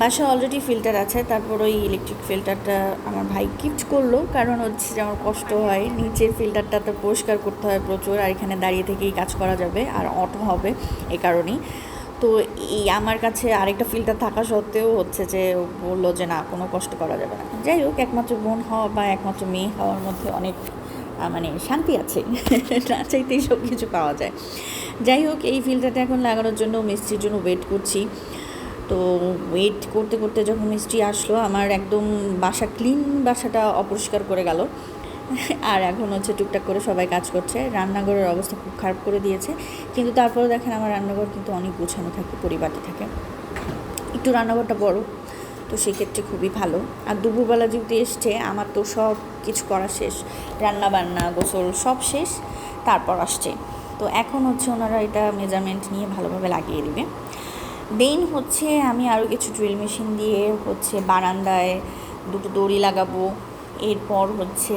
বাসা already filter আছে, তারপর ওই ইলেকট্রিক ফিল্টারটা আমার ভাই গিফট করল, কারণ হচ্ছে যে আমার কষ্ট হয়। নিচের ফিল্টারটা তো পরিষ্কার করতে হয় প্রচুর, আর এখানে দাঁড়িয়ে থেকেই কাজ করা যাবে, আর অটো হবে এ কারণেই। তো এই আমার কাছে আরেকটা ফিল্টার থাকা সত্ত্বেও হচ্ছে যে বলল যে না, কোনো কষ্ট করা যাবে না। যাই হোক, একমাত্র বোন হওয়া বা একমাত্র মেয়ে হওয়ার মধ্যে অনেক মানে শান্তি আছে। না চাইতেই সব কিছু পাওয়া যায়। যাই হোক, এই ফিল্টারটা এখন লাগানোর জন্য মিস্ত্রির জন্য ওয়েট করছি। তো ওয়েট করতে করতে যখন মিষ্টি আসলো, আমার একদম বাসা ক্লিন বাসাটা অপরিষ্কার করে গেল। আর এখন হচ্ছে টুকটাক করে সবাই কাজ করছে। রান্নাঘরের অবস্থা খুব খারাপ করে দিয়েছে। কিন্তু তারপরে দেখেন আমার রান্নাঘর কিন্তু অনেক গোছানো থাকে পরিবারটি থাকে। একটু রান্নাঘরটা বড়, তো সেক্ষেত্রে খুবই ভালো। আর দুপুরবেলা যেহেতু এসছে, আমার তো সব কিছু করা শেষ। রান্না বান্না গোসল সব শেষ, তারপর আসছে। তো এখন হচ্ছে ওনারা এটা মেজারমেন্ট নিয়ে ভালোভাবে লাগিয়ে দেবে। দেন হচ্ছে আমি আরও কিছু ড্রিল মেশিন দিয়ে হচ্ছে বারান্দায় দুটো দড়ি লাগাবো, এরপর হচ্ছে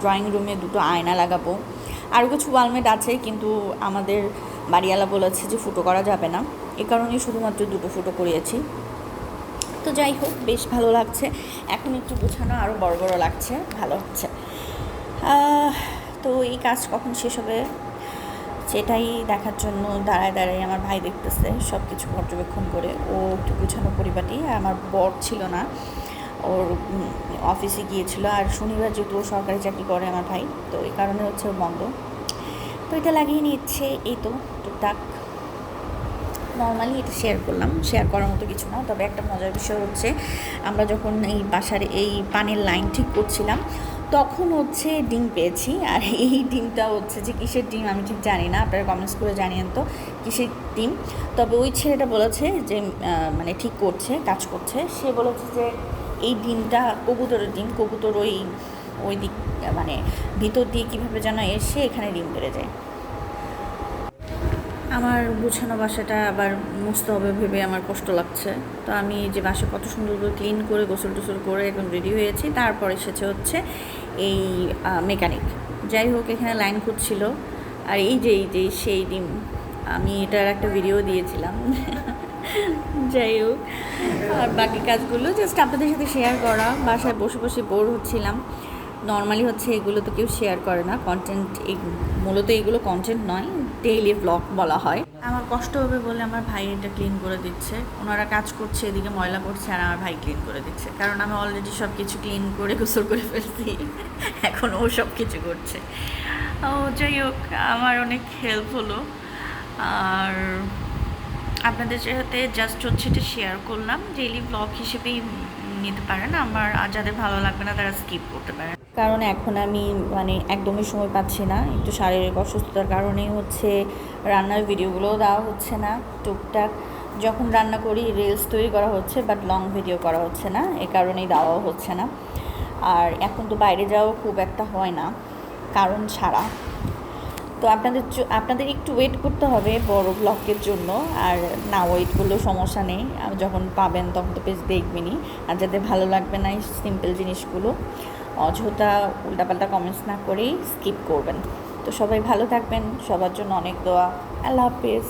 ড্রয়িং রুমে দুটো আয়না লাগাবো। আরও কিছু ওয়ালমেট আছে, কিন্তু আমাদের বাড়িওয়ালা বলেছে যে ফুটো করা যাবে না। এ কারণেই শুধুমাত্র দুটো ফুটো করিয়েছি। তো যাই হোক, বেশ ভালো লাগছে। এখন একটু গোছানো আরও বড় বড় লাগছে, ভালো হচ্ছে। তো এই কাজ কখন শেষ হবে? সেটাই দেখার জন্য দাঁড়ায় দাঁড়ায় আমার ভাই দেখতেছে সব কিছু পর্যবেক্ষণ করে। ও একটু গুছানো পরিপাটি, আমার বর ছিল না। ওর অফিসে গিয়েছিল। আর শনিবার যেহেতু সরকারি চাকরি করে আমার ভাই, তো এই কারণে হচ্ছে বন্ধ। তো এটা লাগিয়ে নিচ্ছে, এই তো, টুকটাক। নর্মালি এটা শেয়ার করলাম শেয়ার করার মতো কিছু না, তবে একটা মজার বিষয় হচ্ছে, আমরা যখন এই বাসার এই পানির লাইন ঠিক করছিলাম তখন হচ্ছে ডিম পেয়েছি, আর এই ডিমটা হচ্ছে যে কিসের ডিম আমি ঠিক জানি না, আপনারা কমেন্টস করে জানিয়েন তো কিসের ডিম। তবে ওই ছেলেটা বলেছে যে মানে ঠিক করছে, কাজ করছে। সে বলেছে যে এই ডিমটা, কবুতরের ডিম, কবুতর ওই ওই দিক মানে ভিতর দিয়ে কীভাবে যেন এসে এখানে ডিম পেড়ে যায়। আমার গুছানো বাসাটা আবার মুছতে হবে ভেবে আমার কষ্ট লাগছে। তো আমি যে বাসা কত সুন্দর করে ক্লিন করে গোসল টোসল করে একদম রেডি হয়েছি। তারপর এসেছে হচ্ছে এই মেকানিক যাই হোক, এখানে লাইন খুঁজছিল। আর এই যে এই যে, সেই ডিম, আমি এটার একটা ভিডিও দিয়েছিলাম। যাই হোক, আর বাকি কাজগুলো জাস্ট আপনাদের সাথে শেয়ার করা। বাসায় বসে বসে বোর হচ্ছিলাম। নর্মালি হচ্ছে এগুলো তো কেউ শেয়ার করে না। কন্টেন্ট মূলত এগুলো কন্টেন্ট নয়। ডেইলি ব্লগ বলা হয়। আমার কষ্ট হবে বলে আমার ভাই এটা ক্লিন করে দিচ্ছে। ওনারা কাজ করছে, এদিকে ময়লা করছে আর আমার ভাই ক্লিন করে দিচ্ছে। কারণ আমি অলরেডি সব কিছু ক্লিন করে গোসল করে ফেলছি। এখন ও সব কিছু করছে। ও, যাই হোক, আমার অনেক হেল্প হলো। আর আপনাদের সাথে জাস্ট হচ্ছে এটা শেয়ার করলাম। ডেইলি ব্লগ হিসেবেই নিতে পারেন। আমার যাদের ভালো লাগবে না, তারা স্কিপ করতে পারেন। কারণ এখন আমি মানে একদমই সময় পাচ্ছি না, একটু শারীরিক অসুস্থতার কারণেই হচ্ছে রান্নার ভিডিওগুলোও দেওয়া হচ্ছে না টুকটাক। যখন রান্না করি রিলস তৈরি করা হচ্ছে বাট লং ভিডিও করা হচ্ছে না, এ কারণেই দেওয়াও হচ্ছে না। আর এখন তো বাইরে যাওয়া খুব একটা হয় না, কারণ ছাড়া। তো আপনাদের আপনাদের একটু ওয়েট করতে হবে বড় ব্লকের জন্য, আর না ওয়েট করলেও সমস্যা নেই। যখন পাবেন তখন তো পেজ দেখবেনই, আর যাদের ভালো লাগবে না এই সিম্পল জিনিসগুলো। অযথা উল্টাপাল্টা কমেন্টস না করেই স্কিপ করবেন। তো সবাই ভালো থাকবেন, সবার জন্য অনেক দোয়া। আল্লাহ হাফেজ।